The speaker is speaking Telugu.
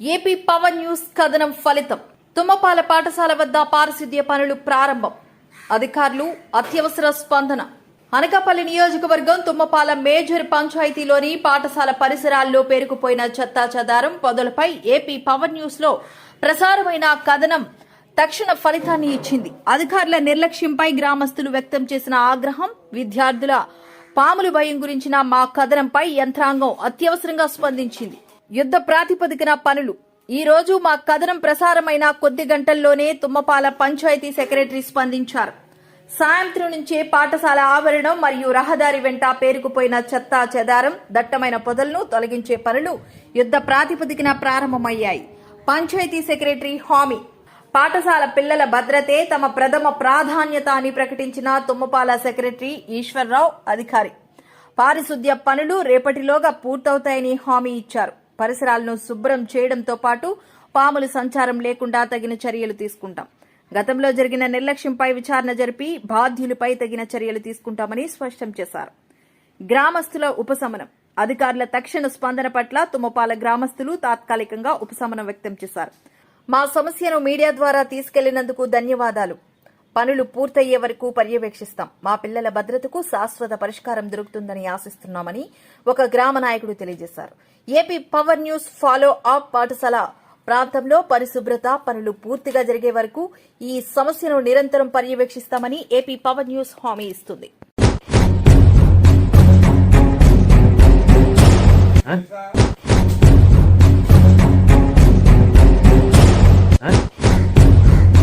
ఏపీ పవర్ న్యూస్ కథనం ఫలితం. తుమ్మపాల పాఠశాల వద్ద పారిశుద్ధ్య పనులు ప్రారంభం. అధికారులు అత్యవసర స్పందన. అనకాపల్లి నియోజకవర్గం తుమ్మపాల మేజర్ పంచాయతీలోని పాఠశాల పరిసరాల్లో పేరుకుపోయిన చెత్తా చెదారం పొదలపై ఏపీ పవర్ న్యూస్లో ప్రసారమైన కథనం తక్షణ ఫలితాన్ని ఇచ్చింది. అధికారుల నిర్లక్ష్యంపై గ్రామస్తులు వ్యక్తం చేసిన ఆగ్రహం విద్యార్థుల పాములు భయం గురించిన మా కథనంపై యంత్రాంగం అత్యవసరంగా స్పందించింది. యుద్ధ ప్రాతిపదికన పనులు. ఈ రోజు మా కథనం ప్రసారమైన కొద్ది గంటల్లోనే తుమ్మపాల పంచాయతీ సెక్రటరీ స్పందించారు. సాయంత్రం నుంచే పాఠశాల ఆవరణం మరియు రహదారి వెంట పేరుకుపోయిన చెత్త చెదారం దట్టమైన పొదలను తొలగించే పనులు యుద్ధ ప్రాతిపదికన ప్రారంభమయ్యాయి. పంచాయతీ సెక్రటరీ హామీ. పాఠశాల పిల్లల భద్రతే తమ ప్రథమ ప్రాధాన్యత అని ప్రకటించిన తుమ్మపాల సెక్రటరీ ఈశ్వర్రావు అధికారి. పారిశుద్ధ్య పనులు రేపటిలోగా పూర్తవుతాయని హామీ ఇచ్చారు. పరిసరాలను శుభ్రం చేయడంతో పాటు పాములు సంచారం లేకుండా తగిన చర్యలు తీసుకుంటాం. గతంలో జరిగిన నిర్లక్ష్యంపై విచారణ జరిపి బాధ్యులపై తగిన చర్యలు తీసుకుంటామని స్పష్టం చేశారు. గ్రామస్తుల ఉపశమనం. అధికారుల తక్షణ స్పందన పట్ల తుమ్మపాల గ్రామస్తులు తాత్కాలికంగా ఉపశమనం వ్యక్తం చేశారు. మా సమస్యను మీడియా ద్వారా తీసుకెళ్ళినందుకు ధన్యవాదాలు. పనులు పూర్తయ్యే వరకు పర్యవేక్షిస్తాం. మా పిల్లల భద్రతకు శాశ్వత పరిష్కారం దొరుకుతుందని ఆశిస్తున్నామని ఒక గ్రామ నాయకుడు తెలియజేశారు. AP power news follow up పాఠశాల ప్రాంతంలో పరిశుభ్రత పనులు పూర్తిగా జరిగే వరకు ఈ సమస్యను నిరంతరం పర్యవేక్షిస్తామని ఏపీ పవర్ న్యూస్ హామీ ఇస్తుంది.